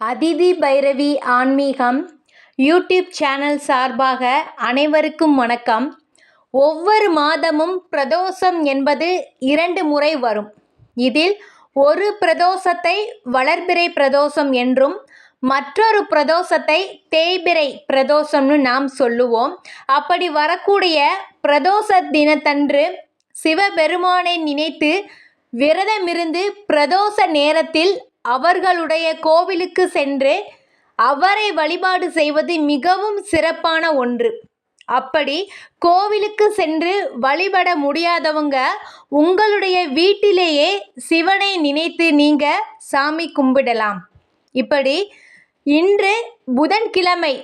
அதிதி பைரவி ஆன்மீகம் YouTube channel சார்பாக அனைவருக்கும் வணக்கம். ஒவ்வொரு மாதமும் பிரதோஷம் என்பது இரண்டு முறை வரும். இதில் ஒரு பிரதோஷத்தை வளர்பிறை பிரதோஷம் என்றும் மற்றொரு பிரதோஷத்தை தேய்பிறை பிரதோஷம்னு நாம் சொல்லுவோம். அப்படி வரக்கூடிய பிரதோஷ தினத்தன்று சிவபெருமானை நினைத்து விரதமிருந்து பிரதோஷ நேரத்தில் அவர்களுடைய கோவிலுக்கு சென்று அவரை வழிபாடு செய்வது மிகவும் சிறப்பான ஒன்று. அப்படி கோவிலுக்கு சென்று வழிபட முடியாதவங்க உங்களுடைய வீட்டிலேயே சிவனை நினைத்து நீங்கள் சாமி கும்பிடலாம். இப்படி இன்று புதன்கிழமை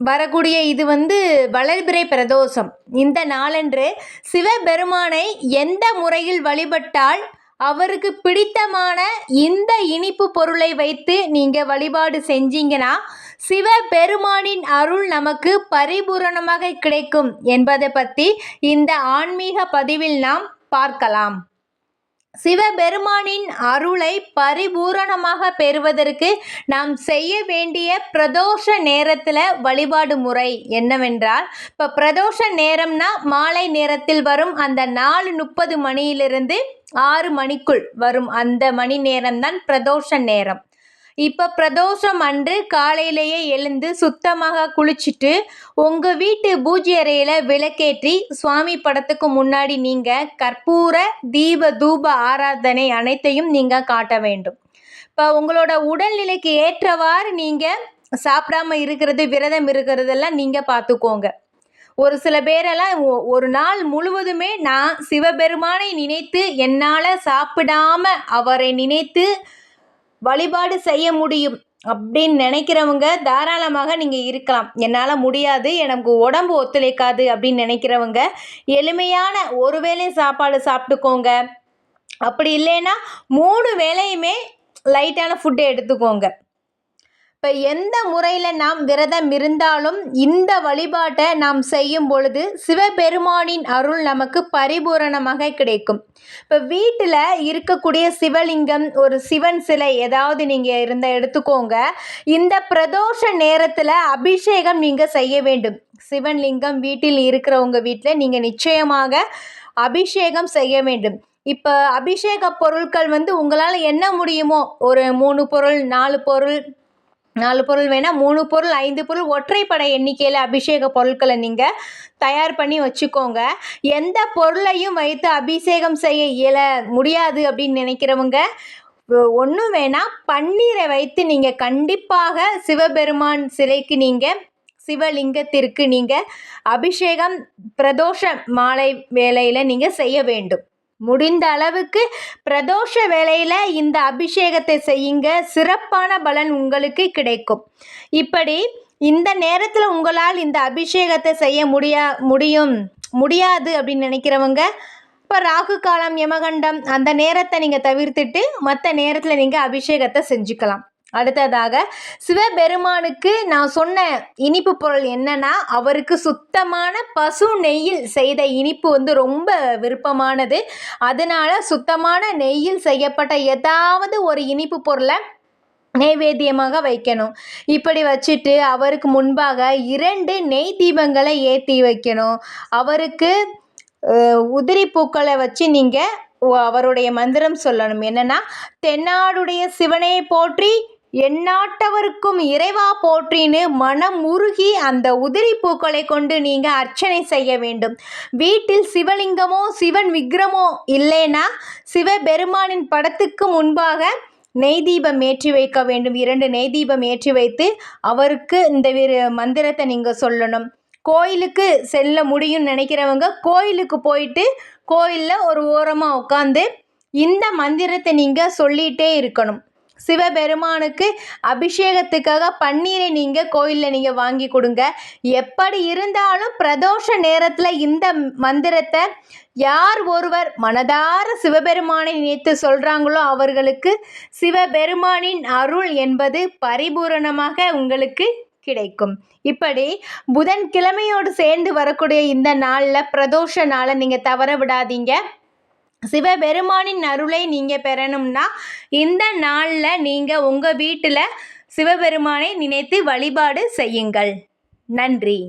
வரக்கூடிய இது வந்து வளர்பிறை பிரதோஷம். இந்த நாளன்று சிவபெருமானை எந்த முறையில் வழிபட்டால் அவருக்கு பிடித்தமான இந்த இனிப்பு பொருளை வைத்து நீங்கள் வழிபாடு செஞ்சீங்கன்னா சிவபெருமானின் அருள் நமக்கு பரிபூரணமாக கிடைக்கும் என்பதை பற்றி இந்த ஆன்மீக பதிவில் நாம் பார்க்கலாம். சிவபெருமானின் அருளை பரிபூரணமாக பெறுவதற்கு நாம் செய்ய வேண்டிய பிரதோஷ நேரத்தில் வழிபாடு முறை என்னவென்றால் இப்போ பிரதோஷ நேரம்னா மாலை நேரத்தில் வரும் அந்த நாலு முப்பது மணியிலிருந்து ஆறு மணிக்குள் வரும் அந்த மணி நேரம்தான் பிரதோஷ நேரம். இப்போ பிரதோஷம் அன்று காலையிலேயே எழுந்து சுத்தமாக குளிச்சுட்டு உங்கள் வீட்டு பூஜை அறையில் விளக்கேற்றி சுவாமி படத்துக்கு முன்னாடி நீங்கள் கற்பூர தீப தூப ஆராதனை அனைத்தையும் நீங்கள் காட்ட வேண்டும். இப்போ உங்களோட உடல்நிலைக்கு ஏற்றவாறு நீங்கள் சாப்பிடாம இருக்கிறது விரதம் இருக்கிறதெல்லாம் நீங்கள் பார்த்துக்கோங்க. ஒரு சில பேரெல்லாம் ஒரு நாள் முழுவதுமே நான் சிவபெருமானை நினைத்து என்னால் சாப்பிடாம அவரை நினைத்து வழிபாடு செய்ய முடியும் அப்படின்னு நினைக்கிறவங்க தாராளமாக நீங்கள் இருக்கலாம். என்னால் முடியாது எனக்கு உடம்பு ஒத்துழைக்காது அப்படின்னு நினைக்கிறவங்க எளிமையான ஒரு வேளை சாப்பாடு சாப்பிட்டுக்கோங்க. அப்படி இல்லைன்னா மூணு வேளையுமே லைட்டான ஃபுட்டை எடுத்துக்கோங்க. இப்போ எந்த முறையில் நாம் விரதம் இருந்தாலும் இந்த வழிபாட்டை நாம் செய்யும் பொழுது சிவபெருமானின் அருள் நமக்கு பரிபூரணமாக கிடைக்கும். இப்போ வீட்டில் இருக்கக்கூடிய சிவலிங்கம் ஒரு சிவன் சிலை ஏதாவது நீங்கள் இருந்தால் எடுத்துக்கோங்க. இந்த பிரதோஷ நேரத்தில் அபிஷேகம் நீங்கள் செய்ய வேண்டும். சிவன் லிங்கம் வீட்டில் இருக்கிறவங்க வீட்டில் நீங்கள் நிச்சயமாக அபிஷேகம் செய்ய வேண்டும். இப்போ அபிஷேக பொருட்கள் வந்து உங்களால் என்ன முடியுமோ ஒரு மூணு பொருள் நாலு பொருள் நாலு பொருள் வேணால் மூணு பொருள் ஐந்து பொருள் ஒற்றைப்படை எண்ணிக்கையில் அபிஷேக பொருட்களை நீங்கள் தயார் பண்ணி வச்சுக்கோங்க. எந்த பொருளையும் வைத்து அபிஷேகம் செய்ய இயல முடியாது அப்படின்னு நினைக்கிறவங்க ஒன்றும் வேணால் பன்னீரை வைத்து நீங்கள் கண்டிப்பாக சிவபெருமான் சிலைக்கு நீங்கள் சிவலிங்கத்திற்கு நீங்கள் அபிஷேகம் பிரதோஷ மாலை வேலையில் நீங்கள் செய்ய வேண்டும். முடிந்த அளவுக்கு பிரதோஷ வேளையில் இந்த அபிஷேகத்தை செய்யுங்க. சிறப்பான பலன் உங்களுக்கு கிடைக்கும். இப்படி இந்த நேரத்தில் உங்களால் இந்த அபிஷேகத்தை செய்ய முடியா முடியும் முடியாது அப்படின்னு நினைக்கிறவங்க இப்போ ராகு காலம் யமகண்டம் அந்த நேரத்தை நீங்கள் தவிர்த்துட்டு மற்ற நேரத்தில் நீங்கள் அபிஷேகத்தை செஞ்சுக்கலாம். அடுத்ததாக சிவபெருமானுக்கு நான் சொன்ன இனிப்பு பொருள் என்னன்னா அவருக்கு சுத்தமான பசு நெய்யில் செய்த இனிப்பு வந்து ரொம்ப விருப்பமானது. அதனால சுத்தமான நெய்யில் செய்யப்பட்ட ஏதாவது ஒரு இனிப்பு பொருளை நைவேத்தியமாக வைக்கணும். இப்படி வச்சுட்டு அவருக்கு முன்பாக இரண்டு நெய் தீபங்களை ஏற்றி வைக்கணும். அவருக்கு உதிரி பூக்களை வச்சு நீங்கள் அவருடைய மந்திரம் சொல்லணும். என்னென்னா தென்னாடுடைய சிவனை போற்றி எந்நாட்டவருக்கும் இறைவா போற்றின்னு மனம் உருகி அந்த உதிரி பூக்களை கொண்டு நீங்கள் அர்ச்சனை செய்ய வேண்டும். வீட்டில் சிவலிங்கமோ சிவன் விக்ரமோ இல்லைன்னா சிவபெருமானின் படத்துக்கு முன்பாக நெய் தீபம் ஏற்றி வைக்க வேண்டும். இரண்டு நெய் தீபம் ஏற்றி வைத்து அவருக்கு இந்த மந்திரத்தை நீங்கள் சொல்லணும். கோயிலுக்கு செல்ல முடியும்னு நினைக்கிறவங்க கோயிலுக்கு போயிட்டு கோயிலில் ஒரு ஓரமாக உட்காந்து இந்த மந்திரத்தை நீங்கள் சொல்லிகிட்டே இருக்கணும். சிவபெருமானுக்கு அபிஷேகத்துக்காக பன்னீரை நீங்கள் கோயிலில் நீங்கள் வாங்கி கொடுங்க. எப்படி இருந்தாலும் பிரதோஷ நேரத்தில் இந்த மந்திரத்தை யார் ஒருவர் மனதார சிவபெருமானை நினைத்து சொல்கிறாங்களோ அவர்களுக்கு சிவபெருமானின் அருள் என்பது பரிபூரணமாக உங்களுக்கு கிடைக்கும். இப்படி புதன்கிழமையோடு சேர்ந்து வரக்கூடிய இந்த நாளில் பிரதோஷ நாளை நீங்கள் தவற விடாதீங்க. சிவபெருமானின் அருளை நீங்கள் பெறணும்னா இந்த நாளில் நீங்கள் உங்கள் வீட்டில் சிவபெருமானை நினைத்து வழிபாடு செய்யுங்கள். நன்றி.